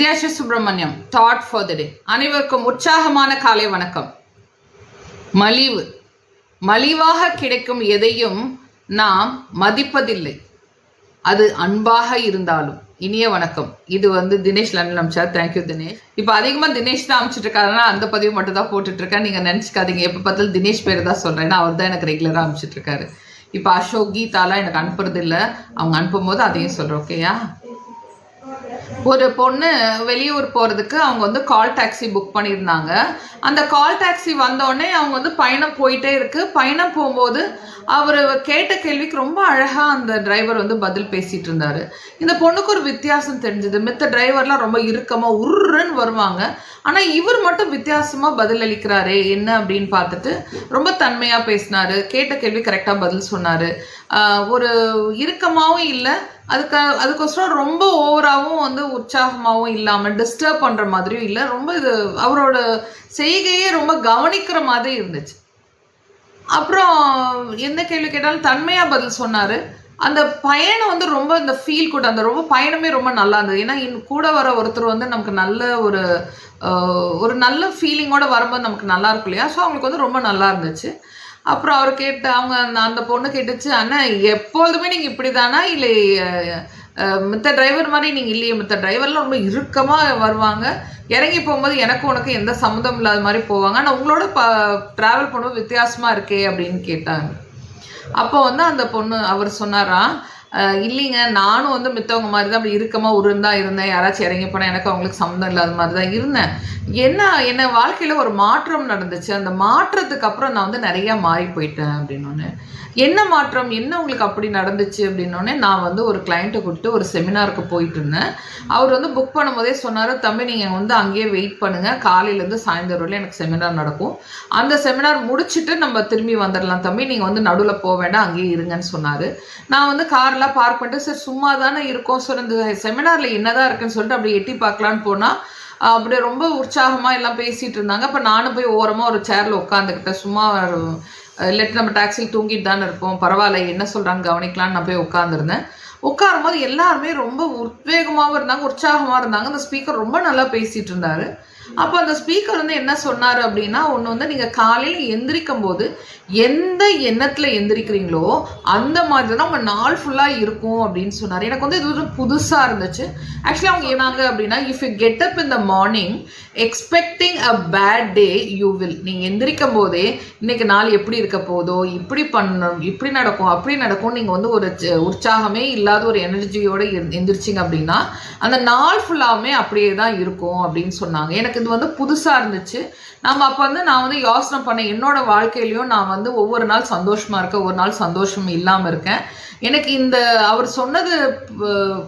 Vidyasha Subramaniam thought for the day அனைவருக்கும் உற்சாகமான காலை வணக்கம். மலிவு. மலிவாக கிடைக்கும் எதையும் நாம் மதிப்பதில்லை. அது அன்பாக இருந்தாலும். இனிய வணக்கம். இது வந்து தினேஷ் லண்டன் அமிச்சார் தேங்க்யூ தினேஷ். இப்போ அதிகமாக தினேஷ் தான் அமிச்சிட்டு இருக்காருன்னா அந்த பதிவு மட்டும் தான் போட்டுட்டு இருக்கேன். நீங்கள் நினச்சிக்காதீங்க. எப்போ பார்த்தாலும் தினேஷ் பேர் தான் சொல்கிறேன் அவர் தான் எனக்கு ரெகுலராக அமிச்சிட்டு இருக்காரு. இப்போ அசோக் கீதாலாம் எனக்கு அனுப்புறது இல்லை அவங்க அனுப்பும் போது அதையும் சொல்கிறேன் ஓகேயா ஒரு பொண்ணு வெளியூர் போகிறதுக்கு அவங்க வந்து கால் டாக்ஸி புக் பண்ணியிருந்தாங்க. அந்த கால் டாக்ஸி வந்தோடனே அவங்க வந்து பயணம் போயிட்டே இருக்கு. பயணம் போகும்போது அவர் கேட்ட கேள்விக்கு ரொம்ப அழகாக அந்த டிரைவர் வந்து பதில் பேசிகிட்டு இருந்தார். இந்த பொண்ணுக்கு ஒரு வித்தியாசம் தெரிஞ்சது. மித்த டிரைவர்லாம் ரொம்ப இறுக்கமாக உருன்னு வருவாங்க. ஆனால் இவர் மட்டும் வித்தியாசமாக பதில் அளிக்கிறாரே என்ன அப்படின்னு பார்த்துட்டு ரொம்ப தன்மையாக பேசினாரு. கேட்ட கேள்வி கரெக்டாக பதில் சொன்னார். ஒரு இறுக்கமாகவும் இல்லை அதுக்கு அதுக்கோசரம் ரொம்ப ஓவராகவும் வந்து உற்சாகமாகவும் இல்லாமல் டிஸ்டர்ப் பண்ணுற மாதிரியும் இல்லை. ரொம்ப இது அவரோட செய்கையே ரொம்ப கவனிக்கிற மாதிரி இருந்துச்சு. அப்புறம் என்ன கேள்வி கேட்டாலும் தன்மையாக பதில் சொன்னார். அந்த பயணம் வந்து ரொம்ப இந்த ஃபீல் கூட அந்த ரொம்ப பயணமே ரொம்ப நல்லா இருந்தது. ஏன்னா இன் கூட வர ஒருத்தர் வந்து நமக்கு நல்ல ஒரு ஒரு நல்ல ஃபீலிங்கோட வரும்போது நமக்கு நல்லா இருக்கும் இல்லையா? ஸோ அவங்களுக்கு வந்து ரொம்ப நல்லா இருந்துச்சு. அப்புறம் அவர் கேட்ட அவங்க அந்த அந்த பொண்ணு கேட்டுச்சு அண்ணா எப்போதுமே நீங்கள் இப்படி தானா இல்லை மித்த டிரைவர் மாதிரி நீங்கள் இல்லையே மித்த டிரைவர்லாம் ரொம்ப இறுக்கமாக வருவாங்க. இறங்கி போகும்போது எனக்கு உனக்கு எந்த சம்மந்தம் இல்லாத மாதிரி போவாங்க. ஆனால் உங்களோட ப ட்ராவல் பண்ணும்போது வித்தியாசமாக இருக்கே அப்படின்னு கேட்டாங்க. அப்போ வந்து அந்த பொண்ணு அவர் சொன்னாராம் இல்லைங்க நானும் வந்து மித்தவங்க மாதிரி தான் அப்படி இறுக்கமாக உருந்தா இருந்தேன். யாராச்சும் இறங்கி போனால் எனக்கு அவங்களுக்கு சம்மந்தம் இல்லாத மாதிரி தான் இருந்தேன். என்ன என்ன வாழ்க்கையில் ஒரு மாற்றம் நடந்துச்சு. அந்த மாற்றத்துக்கு அப்புறம் நான் வந்து நிறையா மாறி போயிட்டேன் அப்படின்னு என்ன மாற்றம் என்ன உங்களுக்கு அப்படி நடந்துச்சு அப்படின்னோடனே நான் வந்து ஒரு கிளைண்ட்டை கூப்பிட்டு ஒரு செமினாருக்கு போயிட்டு இருந்தேன். அவர் வந்து புக் பண்ணும்போதே சொன்னார் தம்பி நீங்கள் வந்து அங்கேயே வெயிட் பண்ணுங்கள் காலையிலேருந்து சாயந்தரம் வரையிலும் எனக்கு செமினார் நடக்கும். அந்த செமினார் முடிச்சுட்டு நம்ம திரும்பி வந்துடலாம் தம்பி நீங்கள் வந்து நடுவில் போக வேண்டாம் அங்கேயே இருங்கன்னு சொன்னார். நான் வந்து நல்லா பார்க் பண்ணிட்டு சரி சும்மா தானே இருக்கோம். சார் இந்த செமினாரில் என்னதான் இருக்குன்னு சொல்லிட்டு அப்படி எட்டி பார்க்கலான்னு போனால் அப்படியே ரொம்ப உற்சாகமாக எல்லாம் பேசிகிட்டு இருந்தாங்க. அப்போ நானும் போய் ஓரமாக ஒரு சேரில் உட்காந்துக்கிட்டேன் சும்மா இல்லாட்டி நம்ம டாக்ஸியில் தூங்கிட்டு தானே இருப்போம் பரவாயில்ல என்ன சொல்கிறாங்க கவனிக்கலான்னு நான் போய் உட்காந்துருந்தேன் உட்காரும் போது எல்லாருமே ரொம்ப உத்வேகமாகவும் இருந்தாங்க உற்சாகமாக இருந்தாங்க. அந்த ஸ்பீக்கர் ரொம்ப நல்லா பேசிகிட்டு இருந்தாரு. அப்போ அந்த ஸ்பீக்கர் வந்து என்ன சொன்னார் அப்படின்னா ஒன்று வந்து நீங்கள் காலையில் எந்திரிக்கும் போது எந்த எண்ணத்தில் எந்திரிக்கிறீங்களோ அந்த மாதிரி தான் உங்கள் நாள் ஃபுல்லாக இருக்கும் அப்படின்னு சொன்னார். எனக்கு வந்து இது ஒரு புதுசாக இருந்துச்சு. ஆக்சுவலி அவங்க ஏனாங்க அப்படின்னா if you get up in the morning expecting a bad day you will நீங்கள் எந்திரிக்கும் போதே இன்னைக்கு நாள் எப்படி இருக்க போதோ இப்படி பண்ணணும் இப்படி நடக்கும் அப்படி நடக்கும் நீங்கள் வந்து ஒரு உற்சாகமே இல்லாத ஒரு எனர்ஜியோடு எந்திரிச்சிங்க அப்படின்னா அந்த நாள் ஃபுல்லாமே அப்படியே தான் இருக்கும் அப்படின்னு சொன்னாங்க. எனக்கு இது வந்து புதுசாக இருந்துச்சு. நம்ம அப்போ வந்து நான் வந்து யோசனை பண்ணேன். என்னோட வாழ்க்கையிலையும் நான் வந்து ஒவ்வொரு நாள் சந்தோஷமாக இருக்கேன். ஒரு நாள் சந்தோஷம் இல்லாமல் இருக்கேன். எனக்கு இந்த அவர் சொன்னது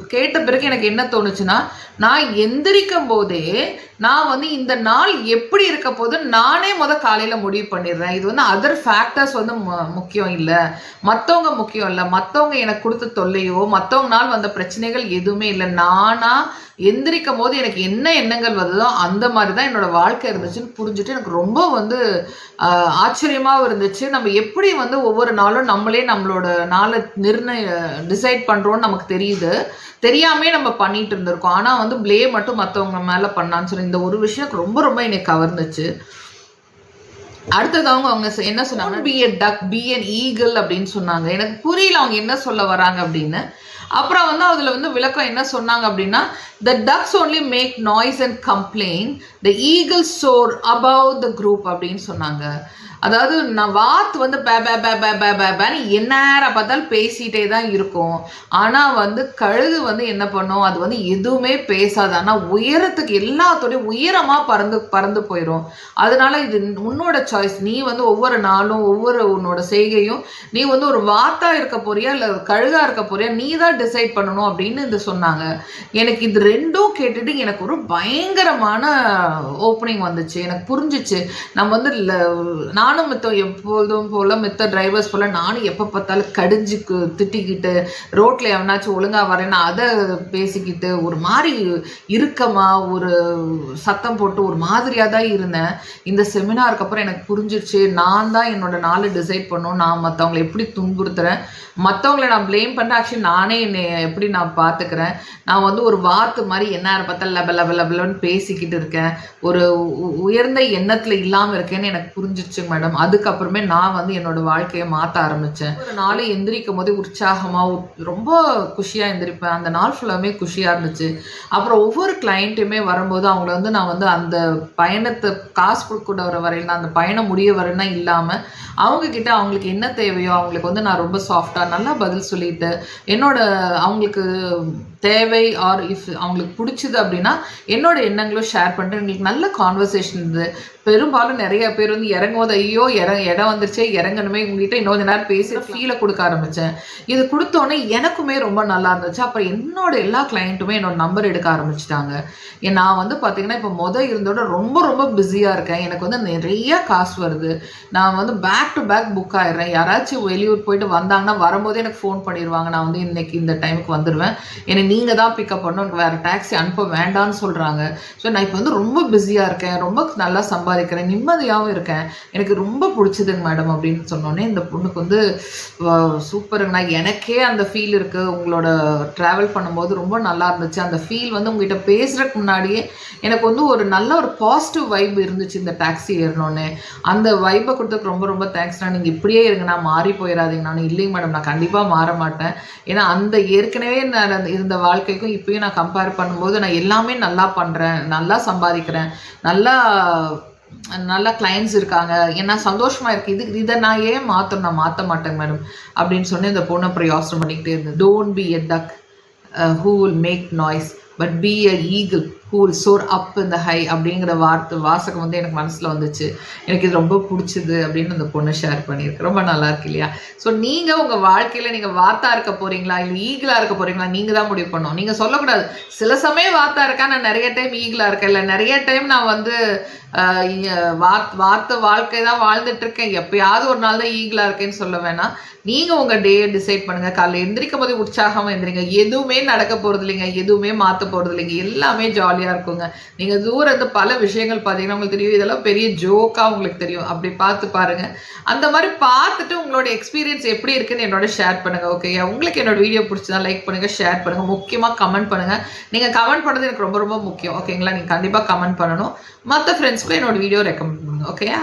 கேட்ட பிறகு எனக்கு என்ன தோணுச்சுன்னா நான் எந்திரிக்கும் போதே நான் வந்து இந்த நாள் எப்படி இருக்க போது நானே முத காலையில் முடிவு பண்ணிடுறேன். இது வந்து அதர் ஃபேக்டர்ஸ் வந்து மு- முக்கியம் இல்லை. மற்றவங்க முக்கியம் இல்லை. மற்றவங்க எனக்கு கொடுத்த தொல்லையோ மற்றவங்க நாள் வந்த பிரச்சனைகள் எதுவுமே இல்லை. நானா எந்திரிக்கும் போது எனக்கு என்ன எண்ணங்கள் வருதோ அந்த மாதிரி தான் என்னோட வாழ்க்கை இருந்துச்சுன்னு புரிஞ்சுட்டு எனக்கு ரொம்ப வந்து ஆச்சரியமாகவும் இருந்துச்சு. நம்ம எப்படி வந்து ஒவ்வொரு நாளும் நம்மளே நம்மளோட நாளை எதுன்னு டிசைட் பண்ணுறோன்னு நமக்கு தெரியுது. தெரியாமே நம்ம பண்ணிட்டு இருந்திருக்கோம். ஆனால் வந்து ப்ளே மட்டும் மற்றவங்க மேலே பண்ணான்னு சொல்லி இந்த ஒரு விஷயம் ரொம்ப ரொம்ப என்னை கவர்ந்துச்சு. அடுத்தது அவங்க அவங்க என்ன சொன்னாங்க? Be a duck be an eagle அப்படின்னு சொன்னாங்க. எனக்கு புரியல அவங்க என்ன சொல்ல வராங்க அப்படின்னு. அப்புறம் வந்து அதில் வந்து விளக்கம் என்ன சொன்னாங்க அப்படின்னா the ducks only make noise and complaint the eagle soar above the group அப்படின்னு சொன்னாங்க. அதாவது நான் வாத் வந்து பே பே பே பே பே பே பேன்னு எந்நேரம் பார்த்தாலும் பேசிகிட்டே தான் இருக்கும். ஆனால் வந்து கழுகு வந்து என்ன பண்ணும்? அது வந்து எதுவுமே பேசாது. ஆனால் உயரத்துக்கு எல்லாத்தோடையும் உயரமாக பறந்து பறந்து போயிடும் அதனால இது உன்னோட சாய்ஸ் நீ வந்து ஒவ்வொரு நாளும் ஒவ்வொரு உன்னோட செய்கையும் நீ வந்து ஒரு வாத்தாக இருக்க போறியா? இல்லை கழுகாக இருக்க போறியா? நீ தான் டிசைட் பண்ணணும் அப்படின்னு இது சொன்னாங்க. எனக்கு இது ரெண்டும் கேட்டுட்டு எனக்கு ஒரு பயங்கரமான ஓப்பனிங் வந்துச்சு. எனக்கு புரிஞ்சிச்சு. நம்ம வந்து நானும் மித்த எப்போதும் போல மித்த டிரைவர்ஸ் போல நானும் எப்போ பார்த்தாலும் கடிஞ்சு திட்டிக்கிட்டு ரோட்ல எவனாச்சும் ஒழுங்காக வரேன்னா அதை பேசிக்கிட்டு ஒரு மாதிரி இறுக்கமாக ஒரு சத்தம் போட்டு ஒரு மாதிரியாக தான் இருந்தேன். இந்த செமினாருக்கு அப்புறம் எனக்கு புரிஞ்சிருச்சு. நான் தான் என்னோட நாளை டிசைட் பண்ணும் நான் மற்றவங்களை எப்படி துன்புறுத்துறேன்? மற்றவங்கள நான் ப்ளேம் பண்ண ஆக்சுவலி நானே என்னை எப்படி நான் பார்த்துக்கிறேன் நான் வந்து ஒரு வாத்து மாதிரி என்ன பார்த்தா லெப லெப லெபலன்னு பேசிக்கிட்டு இருக்கேன். ஒரு உ- உயர்ந்த எண்ணத்தில் இல்லாமல் இருக்கேன்னு எனக்கு புரிஞ்சிச்சு மேடம். அதுக்கப்புறமே நான் வந்து என்னோட வாழ்க்கையை மாற்ற ஆரம்பித்தேன் ஒரு நாள் எந்திரிக்கும் போது உற்சாகமாக ரொம்ப குஷியாக எந்திரிப்பேன். அந்த நாள் ஃபுல்லாமே குஷியாக இருந்துச்சு. அப்புறம் ஒவ்வொரு கிளைண்ட்டுமே வரும்போது அவங்கள வந்து நான் வந்து அந்த பயணத்தை காசு கொடுக்க வர வரையில் அந்த பயணம் முடிய வரேன்னா இல்லாமல் அவங்கக்கிட்ட அவங்களுக்கு என்ன தேவையோ அவங்களுக்கு வந்து நான் ரொம்ப சாஃப்டாக நல்லா பதில் சொல்லிட்டு என்னோட அவங்களுக்கு தேவை ஆர் இஃப் அவங்களுக்கு பிடிச்சது அப்படின்னா என்னோட எண்ணங்களும் ஷேர் பண்ணிட்டு எங்களுக்கு நல்ல கான்வர்சேஷன் இருந்தது. பெரும்பாலும் நிறைய பேர் வந்து இறங்கும்போது ஐயோ இற இடம் வந்துருச்சே இறங்கணுமே உங்ககிட்ட கொஞ்ச நேரம் பேசி ஃபீலை கொடுக்க ஆரம்பித்தேன் இது கொடுத்தோன்னே எனக்குமே ரொம்ப நல்லா இருந்துச்சு. அப்புறம் என்னோட எல்லா கிளைண்ட்டுமே என்னோட நம்பர் எடுக்க ஆரம்பிச்சிட்டாங்க. நான் வந்து பார்த்தீங்கன்னா இப்போ மொதல் இருந்தோட ரொம்ப ரொம்ப பிஸியாக இருக்கேன். எனக்கு வந்து நிறைய காசு வருது. நான் வந்து பேக் டு பேக் புக் ஆயிடுறேன். யாராச்சும் வெளியூர் போயிட்டு வந்தாங்கன்னா வரும்போதே எனக்கு ஃபோன் பண்ணிடுவாங்க. நான் வந்து இன்னைக்கு இந்த டைமுக்கு வந்துடுவேன் என்னை நீங்கள் தான் பிக்கப் பண்ணணும். வேறு டாக்ஸி அனுப்ப வேண்டாம்னு சொல்கிறாங்க ஸோ நான் இப்போ வந்து ரொம்ப பிஸியாக இருக்கேன். ரொம்ப நல்லா சம்பாதிக்கிறேன். நிம்மதியாகவும் இருக்கேன். எனக்கு ரொம்ப பிடிச்சதுங்க மேடம் அப்படின்னு சொன்னோன்னே இந்த பொண்ணுக்கு வந்து சூப்பருங்கண்ணா. எனக்கே அந்த ஃபீல் இருக்குது உங்களோட ட்ராவல் பண்ணும்போது ரொம்ப நல்லா இருந்துச்சு. அந்த ஃபீல் வந்து உங்ககிட்ட பேசுகிறதுக்கு முன்னாடியே எனக்கு வந்து ஒரு நல்ல ஒரு பாசிட்டிவ் வைப் இருந்துச்சு இந்த டாக்ஸி ஏறினோன்னே அந்த வைப்பை கொடுத்ததுக்கு ரொம்ப ரொம்ப தேங்க்ஸ்ண்ணா நீங்கள் இப்படியே இருங்கண்ணா. மாறி போயிடாதீங்க நான் இல்லைங்க மேடம் நான் கண்டிப்பாக மாற மாட்டேன். ஏன்னா அந்த ஏற்கனவே நான் அந்த இருந்த வாழ்க்கைக்கும் இப்பயும் நான் கம்பேர் பண்ணும்போது நான் எல்லாமே நல்லா பண்ணுறேன் நல்லா சம்பாதிக்கிறேன் நல்லா நல்லா கிளைண்ட்ஸ் இருக்காங்க ஏன்னா சந்தோஷமாக இருக்குது இது இதை நான் ஏன் மாற்றணும் நான் மாற்ற மாட்டேன் மேடம் அப்படின்னு சொன்னேன் இந்த பொண்ணை அப்புறம் யோசனை பண்ணிக்கிட்டே இருந்தேன். Don't be a duck who will make noise but be a eagle who'll soar up இந்த ஹை அப்படிங்கிற வார்த்தை வாசகம் வந்து எனக்கு மனசில் வந்துச்சு. எனக்கு இது ரொம்ப பிடிச்சது அப்படின்னு அந்த பொண்ணு ஷேர் பண்ணியிருக்கு. ரொம்ப நல்லா இருக்கு இல்லையா? ஸோ நீங்கள் உங்கள் வாழ்க்கையில் நீங்கள் வார்த்தா இருக்க போகிறீங்களா இல்லை ஈகிளாக இருக்க போகிறீங்களா நீங்கள் தான் முடிவு பண்ணணும். நீங்கள் சொல்லக்கூடாது. சில சமயம் வார்த்தா இருக்கா? நான் நிறைய டைம் ஈகிளாக இருக்கேன். இல்லை நிறைய டைம் நான் வந்து வார்த்தை வாழ்க்கை தான் வாழ்ந்துட்டு இருக்கேன் எப்பயாவது ஒரு நாள் தான் ஈகிளாக இருக்கேன்னு சொல்ல வேணாம். நீங்கள் உங்கள் டே டிசைட் பண்ணுங்க. காலையில் எந்திரிக்கும் போது உற்சாகமாக எந்திரிங்க. எதுவுமே நடக்க போகிறது இல்லைங்க. எதுவுமே மாற்ற போகிறது இல்லைங்க. எல்லாமே ஜாலியாக இருக்குங்க. நீங்கள் தூரம் இருந்து பல விஷயங்கள் பார்த்தீங்கன்னா உங்களுக்கு தெரியும். இதெல்லாம் பெரிய ஜோக்காக உங்களுக்கு தெரியும். அப்படி பார்த்து பாருங்கள் அந்த மாதிரி பார்த்துட்டு உங்களோட எக்ஸ்பீரியன்ஸ் எப்படி இருக்குன்னு என்னோட ஷேர் பண்ணுங்கள் ஓகேயா உங்களுக்கு என்னோட வீடியோ பிடிச்சதா லைக் பண்ணுங்கள் ஷேர் பண்ணுங்கள் முக்கியமாக கமெண்ட் பண்ணுங்கள் நீங்கள் கமெண்ட் பண்ணது எனக்கு ரொம்ப ரொம்ப முக்கியம் ஓகேங்களா நீங்கள் கண்டிப்பாக கமெண்ட் பண்ணணும். மற்ற ஃப்ரெண்ட்ஸ் ஃப்ரெண்ட்ஸ்க்கும் என்னோட வீடியோ ரெக்கமெண்ட் பண்ணுங்க ஓகேயா